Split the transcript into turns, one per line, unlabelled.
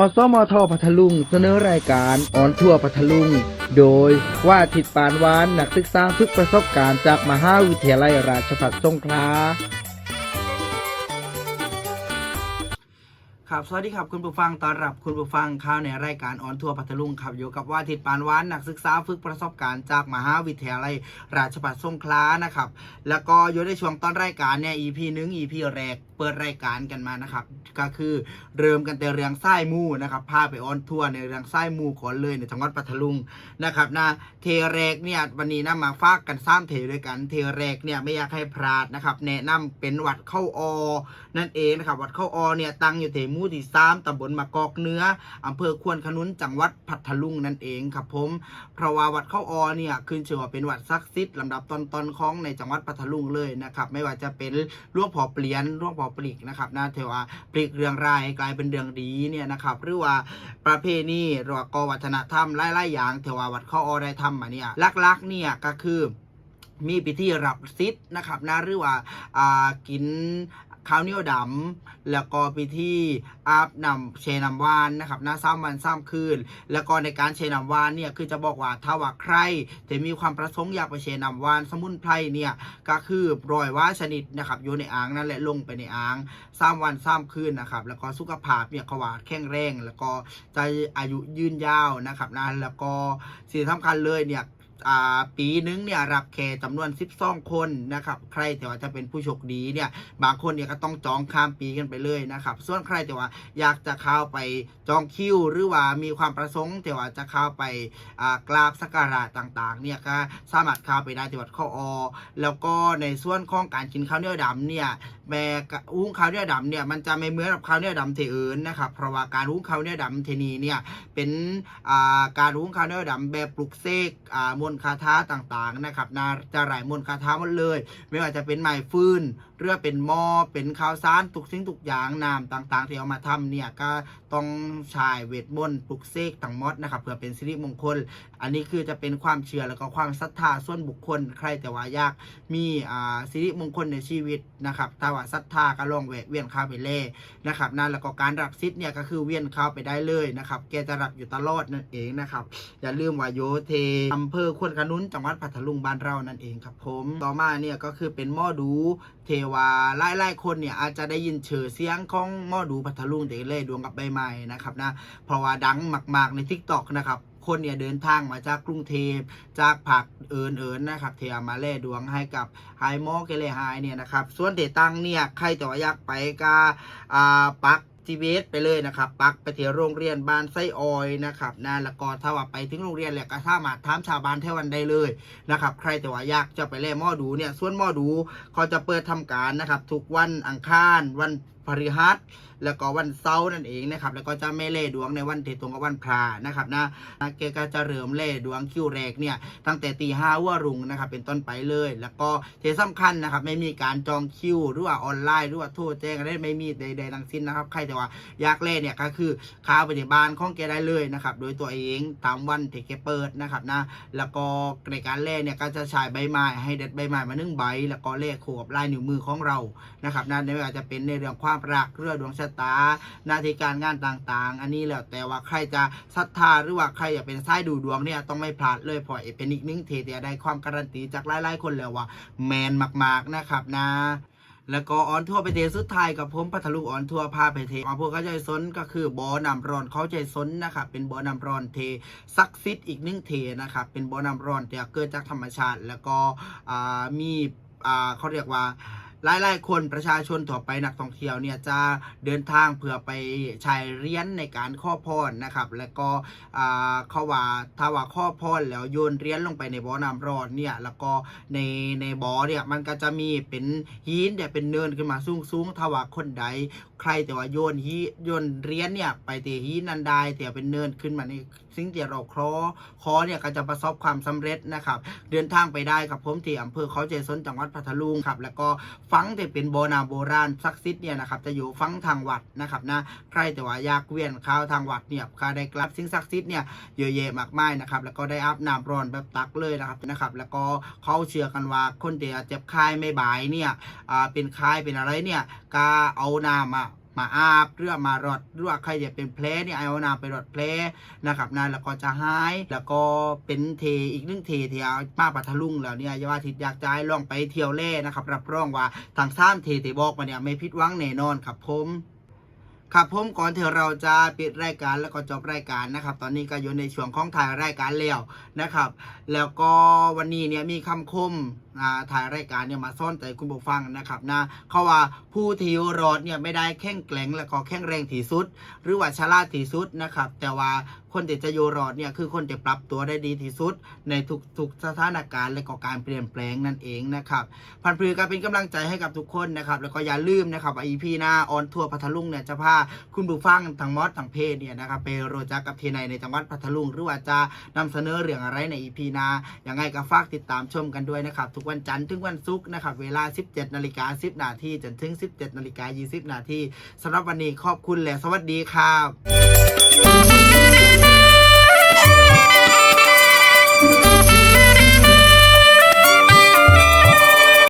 อสมทพัทลุงเสนอรายการออนทัวพัทลุง โดยว่าทิดปานวานนักศึกษาฝึกประสบการณ์จากมหาวิทยาลัยราชภัฏสงขลาครับสวัสดีครับคุณผู้ฟังต้อนรับคุณผู้ฟังเข้าในรายการออนทัวร์พัทลุงครับอยู่กับว่าทิดปานวานนักศึกษาฝึกประสบการณ์จากมหาวิทยาลัยราชภัฏสงขลานะครับ แล้วก็อยู่ในช่วงตอนรายการเนี่ย EP หนึ่ง EP แรกเปิดรายการกันมานะครับ ก็คือเริ่มกันแต่เรื่องไส้มูนะครับพาไปออนทัวร์ในเรื่องไส้มูก่อนเลยในจังหวัดพัทลุงนะครับนะเทแรกเนี่ยวันนี้นะมาฝากกันสามเทด้วยกัน เทแรกเนี่ยไม่อยากให้พลาดนะครับ แนะนำเป็นวัดเข้าออ นั่นเองนะครับวัดเข้าออเนี่ยตั้งอยู่ที่หมู่ที่สามตำบลมะกอกเนื้ออำเภอควนขนุนจังหวัดพัทลุงนั่นเองครับผมเพราะว่าวัดเข้าออเนี่ยขึ้นชื่อว่าเป็นวัดศักดิ์สิทธิ์ลำดับต้นๆของในจังหวัดพัทลุงเลยนะครับไม่ว่าจะเป็นหลวงพ่อเปลี่ยนหลวงพ่อปลีกนะครับนะเทว่าปลีกเรื่องรายกลายเป็นเรื่องดีเนี่ยนะครับหรือว่าประเพณีหรือว่ากวัฒนธรรมไล่ๆอย่างเทว่าวัดข้อออได้ทำมาเนี่ยลักๆเนี่ยก็คือมีพิธีรับซิดนะครับนะหรือว่าอ่ากิน ข้าวเหนียวดำแล้วก็พิธีอาบนำเชน้ำวานนะครับนะซ้ำวันซ้ำคืน แล้วก็ในการเชน้ำวานเนี่ยคือจะบอกว่าถ้าว่าใครจะมีความประสงค์อยากไปเชน้ำวานสมุนไพรเนี่ยก็คือรอยว่าชนิดนะครับอยู่ในอ่างนั่นแหละลงไปในอ่างซ้ำวันซ้ำคืนนะครับแล้วก็สุขภาพเนี่ยขว่าแข็งแรง แล้วก็จะอายุยืนยาวนะครับนะแล้วก็สิ่งสำคัญเลยเนี่ย ปีนึงเนี่ยรับแค่จำนวน 12 คนนะครับใครแต่ว่าจะเป็นผู้โชคดีเนี่ยบางคนเนี่ยก็ต้องจองข้ามปีกันไปเลยนะครับส่วนใครแต่ว่าอยากจะเข้าไปจองคิว หรือว่ามีความประสงค์แต่ว่าจะเข้าไปกราบสักการะต่างๆเนี่ยก็สามารถเข้าไปได้ที่วัดข้ออแล้วก็ในส่วนของการกินข้าวเหนียวดำเนี่ยแม่อุ้งข้าวเหนียวดำเนี่ยมันจะไม่เหมือนกับข้าวเหนียวดำเทอื่นนะครับเพราะว่าการอุ้งข้าวเหนียวดำเทนีเนี่ยเป็นการอุ้งข้าวเหนียวดำแบบปลุกเสกอ่ามนต์คาถาต่างๆนะครับนาจะหลายมนต์คาถาหมดเลย ไม่ว่าจะเป็นไม้ฟืนเรือเป็นหม้อเป็นข้าวสารทุกสิ่งทุกอย่างน้ำต่างๆ ที่เอามาทำเนี่ยก็ต้องใช้เวทมนต์ปลุกเสกทั้งมดนะครับเพื่อเป็นสิริมงคล อันนี้คือจะเป็นความเชื่อแล้วก็ความศรัทธาส่วนบุคคล ใครแต่ว่าอยากมีอ่าสิริมงคลในชีวิตนะครับถ้าว่าศรัทธาก็ลองเวียนเข้าไปเล่นะครับนั่นแล้วก็การรับซิทธิ์เนี่ยก็คือเวียนข้าไปได้เลยนะครับแกจะรับอยู่ตลอดนั่นเองนะครับอย่าลืมว่าโยเทอำเภอควนขนุนจังหวัดพัทลุงบ้านเรานั่นเองครับผม ต่อมาเนี่ยก็คือเป็นหม้อดูเทวาไล่ไล่คนเนี่ยอาจจะได้ยินเฉอเสียงของหม้อดูพัทลุงเดเล่ดวงกับใบไม้นะครับนะเพราะว่าดังมากๆใน t ิ k t o k นะครับคนเนี่ยเดินทางมาจากกรุงเทพจากผักเอิญเอิญนะครับเทียมาแล่ดวงให้กับไฮมอเกเลไฮเนี่ยนะครับส่วนเดตังเนี่ยใครแต่ว่าอยากไปก็อ่าปัก ทีเวสไปเลยนะครับ ปักไปที่โรงเรียนบ้านไส้ออยนะครับนะแล้วก็ถ้าว่าไปถึงโรงเรียนแหละก็สามารถถามชาวบ้านเทวันได้เลยนะครับ ใครแต่ว่าอยากจะไปเล่หม้อดูเนี่ยส่วนหม้อดูเขาจะเปิดทำการนะครับ ทุกวันอังคารวัน พฤหัส แล้วก็วันเสาร์นั่นเองนะครับ แล้วก็จะไม่เล่ดวงในวันที่ตรงกับวันพระนะครับนะนะเกก็จะเริ่มเล่ดวงคิวแรกเนี่ยตั้งแต่ตีห้าว่ารุ่งนะครับเป็นต้นไปเลย แล้วก็ที่สำคัญนะครับไม่มีการจองคิวหรือว่าออนไลน์หรือว่าโทรแจ้งอะไรไม่มีใดๆทั้งสิ้นนะครับใครแต่ว่าอยากเล่เนี่ยก็คือเข้าไปที่บ้านของแกได้เลยนะครับโดยตัวเองตามวันที่แกเปิดนะครับนะแล้วก็ในการเล่เนี่ยก็จะใช้ใบไม้ให้เด็ดใบไม้มาหนึ่งใบ แล้วก็เลขขวบลายนิ้วมือของเรานะครับนะไม่ว่าจะเป็นในเรื่องความรักเรื่องดวงชะตาหน้าที่การงานต่างๆ อันนี้แล้วแต่ว่าใครจะศรัทธาหรือว่าใครอยากเป็นสายดูดวงเนี่ยต้องไม่พลาดเลยพราะเป็นอีกหนึ่งเทเดียได้ความการันตีจากหลายๆคนแล้วว่าแมนมากๆนะครับนะแล้วก็ออนทัวร์ไปเทสุดท้ายกับผมพัทลุออนทัวร์พาไปเทมาพวกเขาใจซนก็คือบ่อนำร้อนเขาใจซนนะครับเป็นบ่อนำร้อนเทซักซิดอีกหนึ่งเทนะครับเป็นบ่อนำร้อนที่เกิดจากธรรมชาติ แล้วก็มีเขาเรียกว่า หลายๆ คนประชาชนทั่วไปนักท่องเที่ยวเนี่ยจะเดินทางเพื่อไปใช้เรียญในการข้อพรนะครับ แล้วก็เขาว่าถ้าว่าข้อพรแล้วโยนเรียญลงไปในบ่อน้ำร้อนเนี่ยแล้วก็ในในบ่อเนี่ยมันก็จะมีเป็นหินเนี่ยเป็นเนินขึ้นมาสูงๆถ้าว่าคนใดใครแต่ว่าโยนหิโยนเรียญเนี่ยไปเตะหินนันได้แต่เป็นเนินขึ้นมาใน สิ่งที่เราคอคอเนี่ยก็จะประสบความสำเร็จนะครับเดินทางไปได้ครับผมที่อำเภอเขาเจสนจังหวัดพัทลุงครับแล้วก็ฟังที่เป็นโบราโบราณซักซิดเนี่ยนะครับจะอยู่ฟังทางวัดนะครับนะใครแต่ว่าอยากเวียนข้าวทางวัดเนี่ยก็ได้กลับสิ่งศักดิ์สิทธิ์เนี่ยเยอะแยะมากมายนะครับแล้วก็ได้อาบน้ำร้อนแบบตักเลยนะครับนะครับ แล้วก็เขาเชื่อกันว่าคนที่เจ็บคายไม่บายเนี่ยอ่าเป็นคายเป็นอะไรเนี่ยก็เอาน้ำอะ มาอาบเรือมารอดหรือว่าใครจะเป็นแผลเนี่ยเอาน้ำไปรอดแผลนะครับนะแล้วก็จะหาย แล้วก็เป็นเทอีกหนึ่งเทที่เอามาปัทลุงแล้วเนี่ยยาว่าทิดอยากจะให้ลองไปเที่ยวเล่นะครับ รับรองว่าทางซ้ำเทที่บอกมาเนี่ยไม่ผิดหวังแน่นอนครับผมครับผมก่อนที่เราจะปิดรายการแล้วก็จบรายการนะครับ ตอนนี้ก็อยู่ในช่วงของถ่ายรายการแล้วนะครับ แล้วก็วันนี้เนี่ยมีคำคม ถ่ายรายการเนี่ยมาซ่อนใจคุณผู้ฟังนะครับนะเขาว่าผู้ที่ยวรอดเนี่ยไม่ได้แข็งแกร่งและก็แข็งแรงที่สุด หรือว่าชราที่สุดนะครับ แต่ว่าคนที่จะอยู่รอดเนี่ยคือคนที่ปรับตัวได้ดีที่สุด ในทุกๆสถานการณ์และก็การเปลี่ยนแปลงนั่นเองนะครับพันปรีก็เป็นกำลังใจให้กับทุกคนนะครับแล้วก็อย่าลืมนะครับอีพีหน้าออนทัวร์พัทลุงเนี่ยจะพาคุณผู้ฟังทั้งมอดทั้งเพศเนี่ยนะครับไปโรจักกับทีในในจังหวัดพัทลุงหรือว่าจะนำเสนอเรื่องอะไรในอีพีหน้ายังไงก็ฝากติดตามชมกันด้วยนะครับทุกวันจันทร์ถึงวันศุกร์นะครับเวลา 17นาฬิกา10 นาทีจนถึง 17นาฬิกา20 นาทีสำหรับวันนี้ขอบคุณและสวัสดีครับ